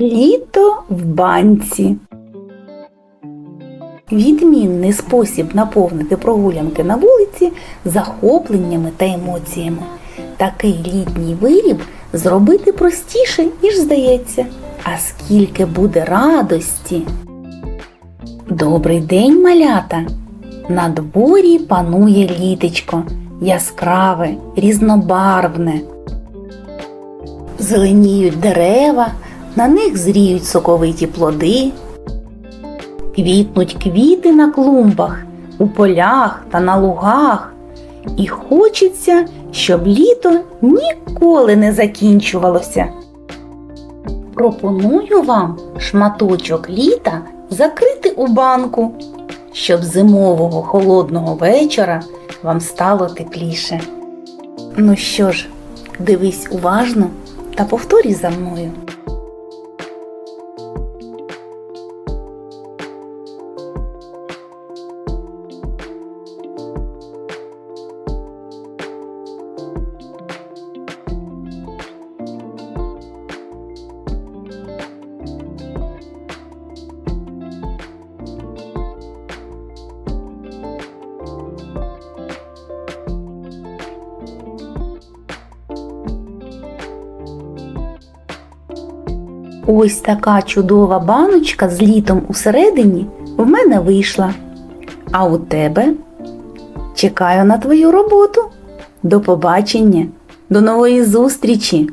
Літо в банці. Відмінний спосіб наповнити прогулянки на вулиці захопленнями та емоціями. Такий літній виріб зробити простіше, ніж здається. А скільки буде радості. Добрий день, малята! На дворі панує літечко, яскраве, різнобарвне. Зеленіють дерева, на них зріють соковиті плоди, квітнуть квіти на клумбах, у полях та на лугах. І хочеться, щоб літо ніколи не закінчувалося. Пропоную вам шматочок літа закрити у банку, щоб зимового холодного вечора вам стало тепліше. Ну що ж, дивись уважно та повторюй за мною. Ось така чудова баночка з літом усередині в мене вийшла. А у тебе чекаю на твою роботу. До побачення, до нової зустрічі!